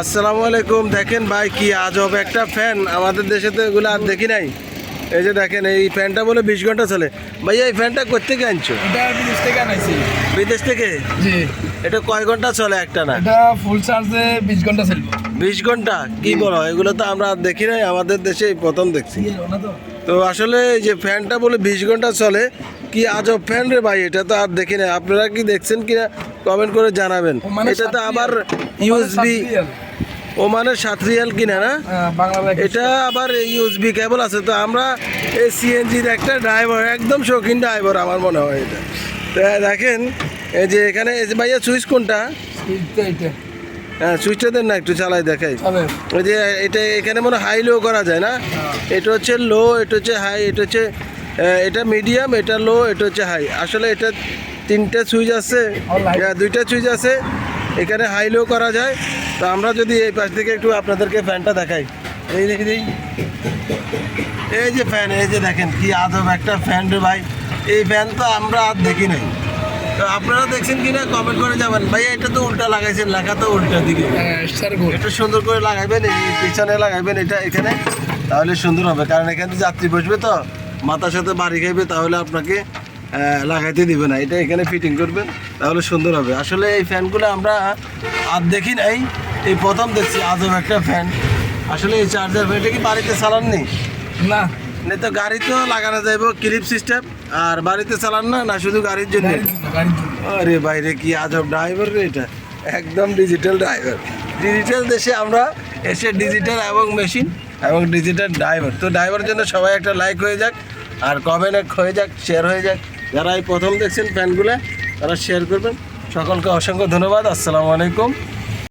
আসসালামু আলাইকুম। দেখেন ভাই কি আজব একটা ফ্যান আমাদের দেশে তো এগুলো আর দেখি নাই। এই যে দেখেন এই ফ্যানটা বলে বিশ ঘণ্টা চলে। ভাইয়া এই ফ্যানটা কোথেকে আনছো? বিদেশ থেকে আনাইছি। বিদেশ থেকে? জি। এটা কয় ঘণ্টা চলে একটা না? এটা ফুল চার্জে বিশ ঘণ্টা চলবে। বিশ ঘণ্টা? কি বলো এগুলো তো আমরা আর দেখি নাই। আমাদের দেশে প্রথম দেখছি। তো। আসলে এই যে ফ্যানটা বলে বিশ ঘণ্টা চলে কি আজব ফ্যান রে ভাই এটা তো আর দেখি নাই। আপনারা কি দেখছেন কিনা কমেন্ট করে জানাবেন। এটা তো আবার ইউএসবি ওমানের সাত রিয়াল কিনা না? এটা আবার ইউএসবি কেবল আছে। তো আমরা এই সিএনজির একটা ড্রাইভার একদম শৌখিন ড্রাইভার আমার মনে হয় এটা। তো দেখেন এই যে এখানে ভাইয়া সুইচ কোনটা? হ্যাঁ সুইচটা দেন না একটু চালাই দেখাই। ওই যে এটা এখানে মনে হাই লো করা যায় না? এটা হচ্ছে লো এটা হচ্ছে হাই এটা হচ্ছে এটা মিডিয়াম এটা লো এটা হচ্ছে হাই আসলে এটা তিনটে সুইচ আছে দুইটা সুইচ আছে। এখানে হাই লো করা যায়। তো আমরা যদি এই পাশ থেকে একটু আপনাদেরকে ফ্যানটা দেখাই। এই দেখি দেখি এই যে ফ্যান এই যে দেখেন কি আদব একটা ফ্যান রে ভাই। এই ফ্যান তো আমরা আর দেখি নাই। তো আপনারা দেখছেন কিনা কমেন্ট করে যাবেন ভাই এটা তো উল্টা লাগাইছেন লেখা তো উল্টা দিকে। একটু সুন্দর করে লাগাইবেন এই পিছনে লাগাইবেন এটা এখানে তাহলে সুন্দর হবে। কারণ এখানে যাত্রী বসবে তো মাথার সাথে বাড়ি খাইবে তাহলে আপনাকে লাগাইতে দিবে না। এটা এখানে ফিটিং করবেন তাহলে সুন্দর হবে। আসলে এই ফ্যানগুলো আমরা আর দেখি নাই। এই প্রথম দেখছি আজব একটা ফ্যান। আসলে এই চার্জার ফ্যানটা কি বাড়িতে চালান নেই না। না তো গাড়ি তো লাগানো যাইব ক্লিপ সিস্টেম আর বাড়িতে চালান না না শুধু গাড়ির জন্য? গাড়ির গাড়ির জন্য। আরে বাইরে কি আজব ড্রাইভার রে এটা। একদম ডিজিটাল ড্রাইভার ডিজিটাল দেশে আমরা এসে ডিজিটাল এবং মেশিন এবং ডিজিটাল ড্রাইভার তো ড্রাইভারের জন্য সবাই একটা লাইক হয়ে যাক। আর কমেন্ট হয়ে যাক শেয়ার হয়ে যাক। যারা এই প্রথম দেখছেন ফ্যানগুলো তারা শেয়ার করবেন। সকলকে অসংখ্য ধন্যবাদ। আসসালামু আলাইকুম।